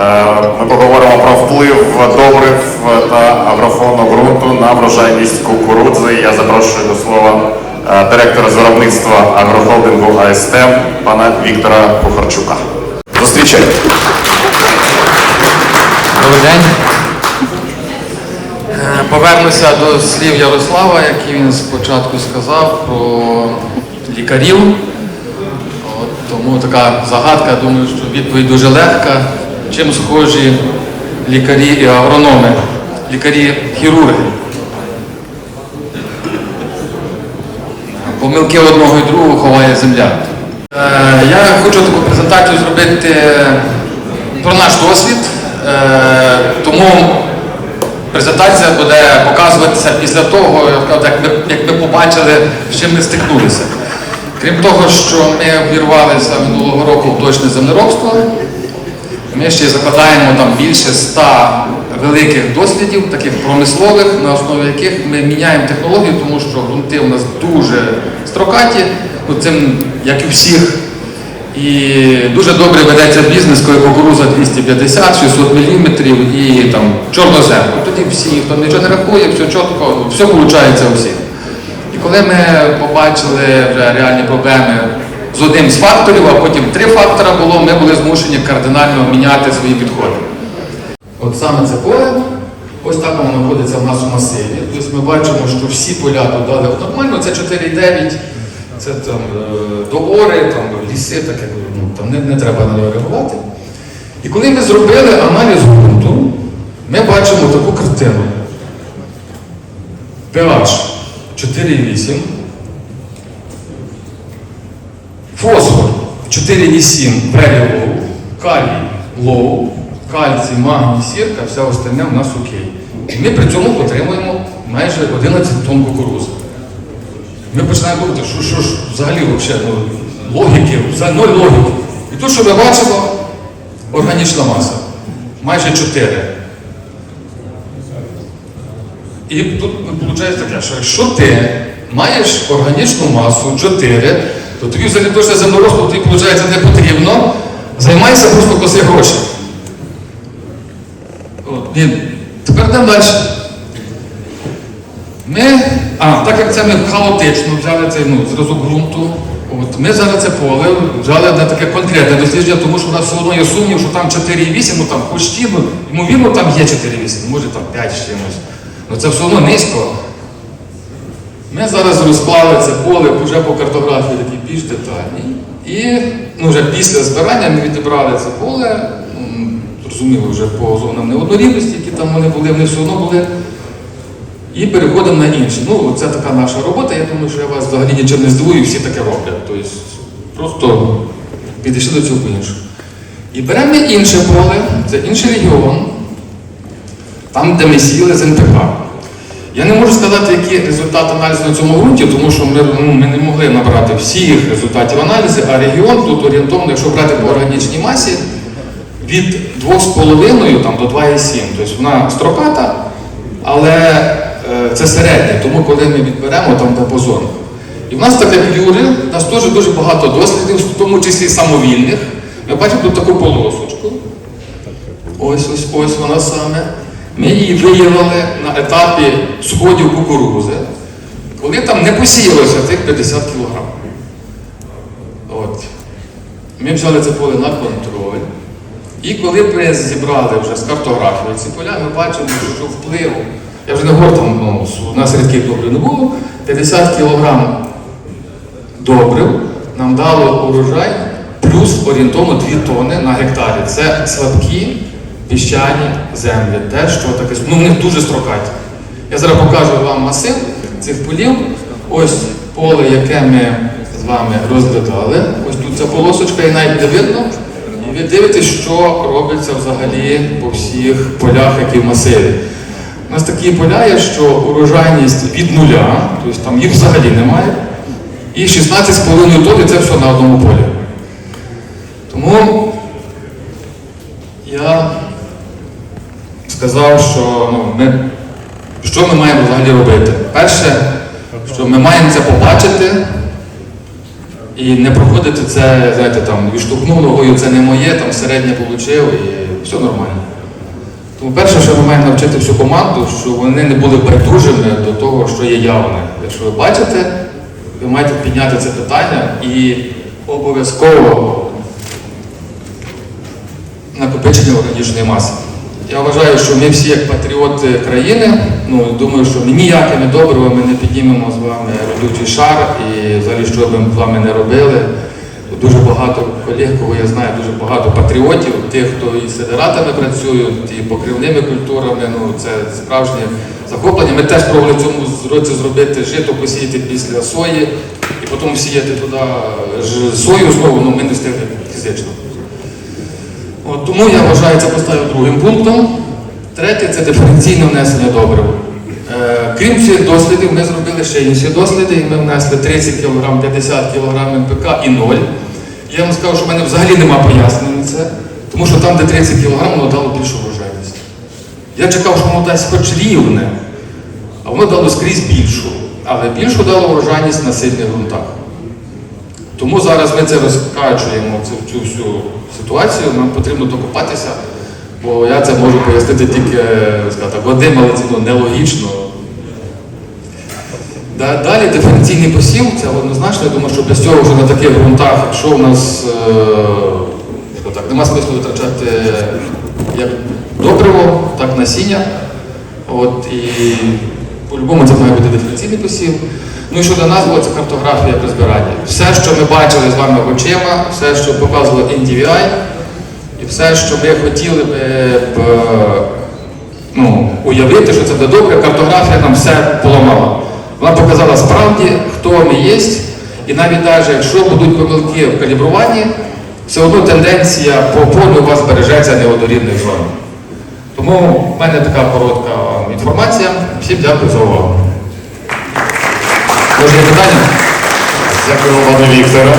Ми поговоримо про вплив добрив та агрофону ґрунту на врожайність кукурудзи. Я запрошую до слова е, директора з виробництва агрохолдингу АСТ пана Віктора Кухарчука. Зустрічайте. Добрий день. Е, Повернуся до слів Ярослава, які він спочатку сказав про лікарів. От, тому така загадка, думаю, що відповідь дуже легка. Чим схожі лікарі і агрономи, лікарі-хірурги. Помилки одного і другого ховає земля. Е, Я хочу таку презентацію зробити про наш досвід, Е, тому презентація буде показуватися після того, як ми, як ми побачили, з чим ми стикнулися. Крім того, що ми вірвалися минулого року в точне землеробство, ми ще закладаємо там більше ста великих дослідів, таких промислових, на основі яких ми міняємо технологію, тому що ґрунти у нас дуже строкаті, ну, цим, як і всіх. І дуже добре ведеться бізнес, коли кукуруза 250-600 мм і там чорнозем. Тоді всі, хто нічого не рахує, все чітко, все виходить у всіх. І коли ми побачили вже реальні проблеми з одним з факторів, а потім три фактора було, ми були змушені кардинально міняти свої підходи. От саме це поле, ось так воно знаходиться в нас у масиві. Тобто ми бачимо, що всі поля тут нормально, це 4,9, це там е, доори, там ліси, таке, ну, там не, не треба на нього реагувати. І коли ми зробили аналіз ґрунту, ми бачимо таку картину. pH 4,8, фосфор 4,7 very low, калій low, кальцій, магній, сірка, все остальне у нас окей. І ми при цьому отримуємо майже 11 тонн кукурузи. Ми починаємо думати, що, що ж взагалі ну, логіки, взагалі ноль логіки. І тут, що ми бачимо, органічна маса. Майже 4. І тут виходить таке, що якщо ти маєш органічну масу 4, то тобі взагалі точно землеробство тобі виходить не потрібно. Займайся просто коси гроші. От, і тепер йдемо далі. Ми, а, так як це ми хаотично взяли цей ну, зразок ґрунту, от, ми зараз це поле взяли на таке конкретне дослідження, тому що у нас все одно є сумнів, що там 4,8, ну там почти, ну, ймовірно, там є 4,8, може там 5 з чимось. Ну це все одно низько. Ми зараз розклали це поле вже по картографії такі більш детальні. І ну, вже після збирання ми відібрали це поле, м, зрозуміло, вже по зонам неоднорідності, які там вони були, вони все одно були. І переходимо на інше. Ну, це така наша робота. Я думаю, що я вас взагалі нічим не здивую, всі таке роблять. Тобто просто підійшли до цього по-іншому. І беремо інше поле, це інший регіон, там, де ми сіли з НПК. Я не можу сказати, які результати аналізу на цьому ґрунті, тому що ми, ну, ми не могли набрати всіх результатів аналізу, а регіон тут орієнтовно, якщо брати по органічній масі, від 2,5 там, до 2,7. Тобто вона строката, але е, це середнє, тому коли ми відберемо там диапазон. І в нас, так як Юри, у нас теж дуже багато дослідів, в тому числі самовільних. Ми бачимо тут таку полосочку. Ось ось ось вона саме. Ми її виявили на етапі сходів кукурузи, коли там не посіялося тих 50 кг. От. Ми взяли це поле на контроль. І коли ми зібрали вже з картографії ці поля, ми бачимо, що вплив, я вже не говорю, там, ну, у нас рідких добрив не було, 50 кг добрив нам дало урожай плюс орієнтовно 2 тонни на гектарі. Це слабкі піщані землі. Те, що таке, ну в них дуже строкаті. Я зараз покажу вам масив цих полів. Ось поле, яке ми з вами розглядали. Ось тут ця полосочка і навіть не видно. І ви дивитесь, що робиться взагалі по всіх полях, які в масиві. У нас такі поля є, що урожайність від нуля, тобто там їх взагалі немає. І 16,5 тонн це все на одному полі. Тому я сказав, що ну, ми, що ми маємо взагалі робити. Перше, що ми маємо це побачити і не проходити це, знаєте, там, відштовхнув ногою, це не моє, там середнє получив і все нормально. Тому перше, що ми маємо навчити всю команду, що вони не були байдужими до того, що є явне. Якщо ви бачите, ви маєте підняти це питання і обов'язково накопичення органічної маси. Я вважаю, що ми всі як патріоти країни, ну думаю, що ми ніякими добривами не піднімемо з вами родючий шар і взагалі, що б ми з вами не робили. Дуже багато колег, кого я знаю, дуже багато патріотів, тих, хто і з сидератами працюють, і покривними культурами. Ну це справжнє захоплення. Ми теж пробували цьому році зробити жито, посіяти після сої, і потім сіяти туди сою знову, ну ми не встигли фізично. От, тому я вважаю це поставив другим пунктом. Третє це диференційне внесення добрив. Е, крім цих дослідів, ми зробили ще інші досліди, і ми внесли 30 кг, 50 кг НПК і 0. Я вам скажу, що в мене взагалі нема пояснень на це, тому що там, де 30 кг, воно дало більшу врожайність. Я чекав, що воно дасть хоч рівне, а воно дало скрізь більшу. Але більшу дало врожайність на сильних ґрунтах. Тому зараз ми це розкачуємо, цю всю ситуацію, нам потрібно докопатися, бо я це можу пояснити тільки е, сказати, Вадим, але це ну, нелогічно. Далі диференційний посів, це однозначно, я думаю, що без цього вже на таких ґрунтах, якщо у нас е, так, нема смислу витрачати як добриво, так насіння. От, і по-любому це має бути диференційний посів. Ну і щодо назви, це картографія при збиранні. Все, що ми бачили з вами очима, все, що показувало NDVI, і все, що ми хотіли б, ну, уявити, що це буде добре, картографія нам все поламала. Вона показала справді, хто ми є, і навіть навіть якщо будуть помилки в калібруванні, все одно тенденція по полю у вас збережеться не в однорідних. Тому в мене така коротка інформація. Всім дякую за увагу. Може питання? Дякую, пане Вікторе.